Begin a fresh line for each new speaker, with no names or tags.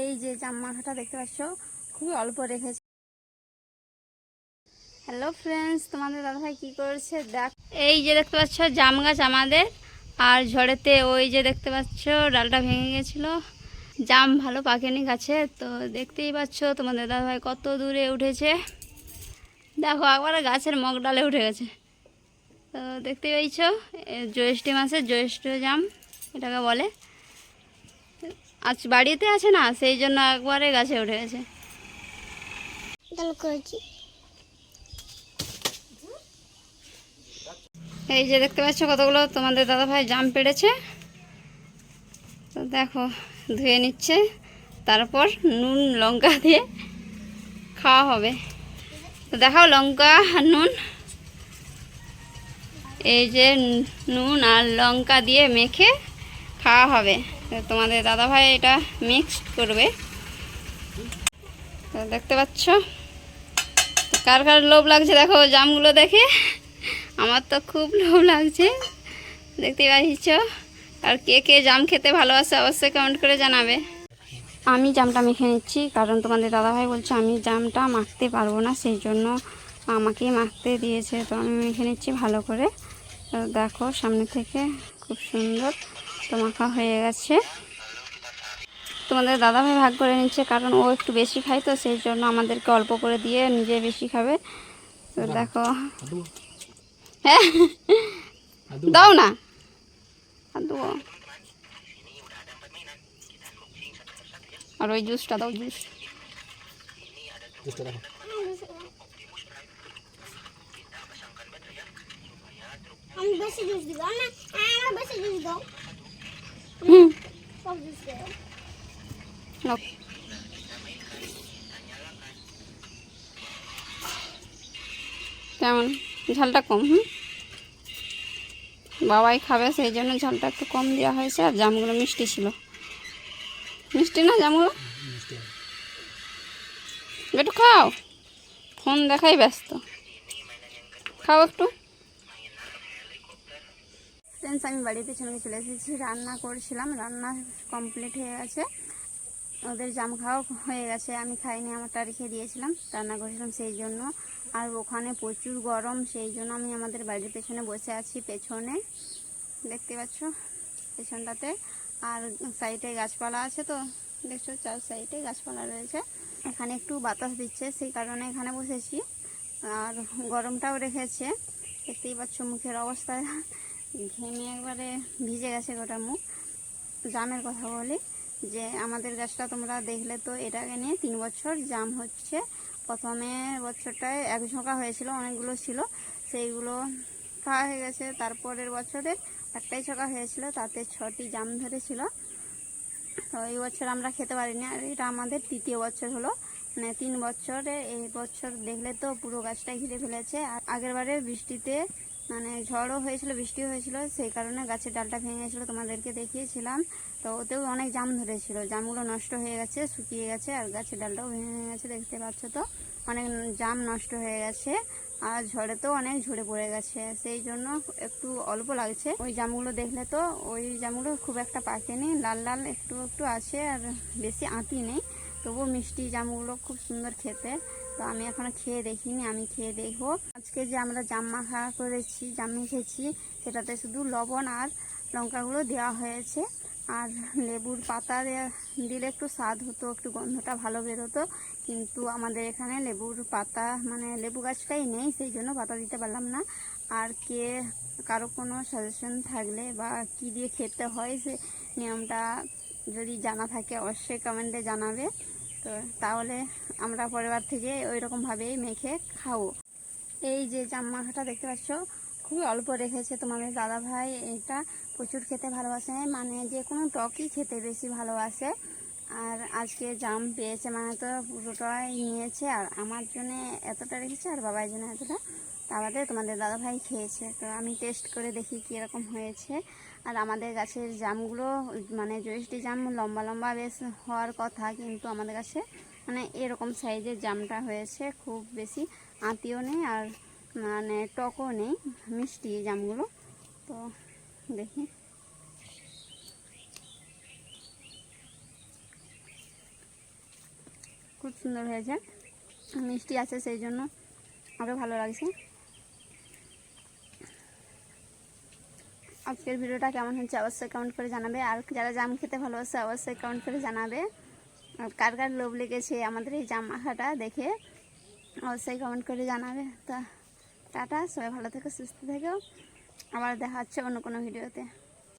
এই যে জাম মাখাটা দেখতে পাচ্ছ, খুবই অল্প রেখেছে। হ্যালো ফ্রেন্ডস তোমাদের দাদাভাই কি করছে? দেখ। এই যে দেখতে পাচ্ছ, জাম গাছ আমাদের। আর ঝড়েতে ওই যে দেখতে পাচ্ছ, ডালটা ভেঙে গেছিল। জাম ভালো পাকেনি গাছে, তো দেখতেই পাচ্ছ তোমাদের দাদাভাই কত দূরে উঠেছে। দেখো, একবারে গাছের মগ ডালে উঠে গেছে। তো দেখতে পাইছ জ্যৈষ্ঠী মাসে জ্যৈষ্ঠ জাম, এটাকে বলে। আজ বাড়িতে আছে না সেই জন্য একবারে গাছে উঠে গেছে। এই যে দেখতে পাচ্ছ কতগুলো তোমাদের দাদা ভাই জাম পেড়েছে। তো দেখো ধুয়ে নিচ্ছে তারপর নুন লঙ্কা দিয়ে খাওয়া হবে। তো দেখাও লঙ্কা আর নুন। এই যে নুন আর লঙ্কা দিয়ে মেখে খাওয়া হবে। তোমাদের দাদাভাই এটা মিক্সড করবে। তো দেখতে পাচ্ছ? কার কার লোভ লাগছে দেখো, জামগুলো দেখে। আমার তো খুব লোভ লাগছে। দেখতে পাচ্ছ? আর কে কে জাম খেতে ভালোবাসে অবশ্যই কমেন্ট করে জানাবে। আমি জামটা মেখে নিচ্ছি, কারণ তোমাদের দাদাভাই বলছে আমি জামটা মাখতে পারব না, সেই জন্য আমাকেই মাখতে দিয়েছে। তো আমি মেখে নিচ্ছি ভালো করে। দেখো, সামনে থেকে খুব সুন্দর তো মাখা হয়ে গেছে। তোমাদের দাদাভাই ভাগ করে নিচ্ছে কারণ ও একটু বেশি খায় তো সেই জন্য আমাদেরকে অল্প করে দিয়ে নিজে বেশি খাবে। তো দেখো। হ্যাঁ। দাও না। আর ওই জুসটা দাও জুস।
আমি বেশি জুস দিব না আমার বেশি জুস দাও।
হুম। কেমন ঝালটা কম, হুম? বাবাই খাবে, সেই জন্য ঝালটা একটু কম দেওয়া হয়েছে, আর জামগুলো মিষ্টি ছিল। মিষ্টি না জামগুলো? একটু খাও। ফোন দেখাই ব্যস্ত। খাও একটু। ফ্রেন্ডস আমি বাড়ির পেছনে চলে এসেছি। রান্না করছিলাম, রান্না কমপ্লিট হয়ে গেছে। ওদের জাম খাওয়া হয়ে গেছে, আমি খাইনি আমারটা রেখে দিয়েছিলাম, রান্না করেছিলাম সেই জন্য। আর ওখানে প্রচুর গরম, সেই জন্য আমি আমাদের বাড়ির পেছনে বসে আছি, পেছনে। দেখতে পাচ্ছ পেছনটাতে। আর সাইডে গাছপালা আছে তো, দেখছ চার সাইডে গাছপালা রয়েছে। এখানে একটু বাতাস দিচ্ছে, সেই কারণে এখানে বসেছি। আর গরমটাও রেখেছে। দেখতেই পাচ্ছ মুখের অবস্থা। ঘেমে একবারে ভিজে গেছে গোটা মুখ। জামের কথা বলি যে, আমাদের গাছটা তোমরা দেখলে তো, এটাকে নিয়ে তিন বছর জাম হচ্ছে। প্রথমে বছরটায় এক ঝোঁকা হয়েছিল, অনেকগুলো ছিল। সেইগুলো খাওয়া হয়ে গেছে। তারপরের বছরে একটাই ঝোঁকা হয়েছিল, তাতে ছটি জাম ধরেছিল। তো এই বছর আমরা খেতে পারিনি। আর এটা আমাদের তৃতীয় বছর হলো। মানে তিন বছরে, এই বছর দেখলে তো পুরো গাছটাই ঘিরে ফেলেছে। আর আগের বারে বৃষ্টিতে মানে ঝড়ও হয়েছিল, বৃষ্টি হয়েছিল, সেই কারণে গাছের ডালটা ভেঙে গেছিল, তোমাদেরকে দেখিয়েছিলাম। তো ওতেও অনেক জাম ধরেছিল, জামগুলো নষ্ট হয়ে গেছে, শুকিয়ে গেছে, আর গাছের ডালটাও ভেঙে গেছে, দেখতে পাচ্ছ তো। অনেক জাম নষ্ট হয়ে গেছে, আর ঝড়ে তো অনেক ঝরে পড়ে গেছে, সেই জন্য একটু অল্প লাগছে। ওই জামগুলো দেখলে তো, ওই জামগুলো খুব একটা পাকেনি লাল লাল একটু একটু আছে, আর বেশি আঁতি নেই। তবুও মিষ্টি জামগুলো খুব সুন্দর খেতে। তো আমি এখনও খেয়ে দেখিনি, আমি খেয়ে দেখব। আজকে যে আমরা জাম মাখা করেছি, জাম মেখেছি, সেটাতে শুধু লবণ আর লঙ্কাগুলো দেওয়া হয়েছে। আর লেবুর পাতা দিলে একটু স্বাদ হতো, একটু গন্ধটা ভালো বেরোতো। কিন্তু আমাদের এখানে লেবুর পাতা মানে লেবু গাছটাই নেই, সেই জন্য পাতা দিতে পারলাম না। আর কে, কারও কোনো সাজেশন থাকলে বা কি দিয়ে খেতে হয় সে নিয়মটা যদি জানা থাকে, অবশ্যই কমেন্টে জানাবে। তো তাহলে আমরা পরিবার থেকে ওই রকমভাবেই মেখে খাও এই যে জাম মাখাটা দেখতে পাচ্ছ, খুবই অল্প রেখেছে তোমাদের দাদা ভাই। এটা প্রচুর খেতে ভালোবাসে মানে যে কোনো টকই খেতে বেশি ভালোবাসে। আর আজকে জাম পেয়েছে মানে তো পুরোটাই নিয়েছে, আর আমার জন্য এতটা রেখেছে, আর বাবার জন্য এতটা। বাদে তোমাদের দাদা ভাই খেয়েছে। তো আমি টেস্ট করে দেখি কীরকম হয়েছে। আর আমাদের গাছের জামগুলো মানে জ্যৈষ্ঠী জাম লম্বা লম্বা বেশ হওয়ার কথা, কিন্তু আমাদের কাছে মানে এরকম সাইজের জামটা হয়েছে। খুব বেশি আঁতিও নেই আর মানে টকও নেই, মিষ্টি জামগুলো। তো দেখি। খুব সুন্দর হয়েছে। মিষ্টি আছে সেই জন্য। আরও ভালো লাগছে। আজকের ভিডিওটা কেমন হচ্ছে অবশ্যই কমেন্ট করে জানাবে। আর যারা জাম খেতে ভালোবাসে অবশ্যই কমেন্ট করে জানাবে। কার কার লোভ লেগেছে আমাদের এই জাম মাখাটা দেখে অবশ্যই কমেন্ট করে জানাবে। তা, টাটা, সবাই ভালো থেকো, সুস্থ থেকো। আবার দেখা হচ্ছে অন্য কোনো ভিডিওতে।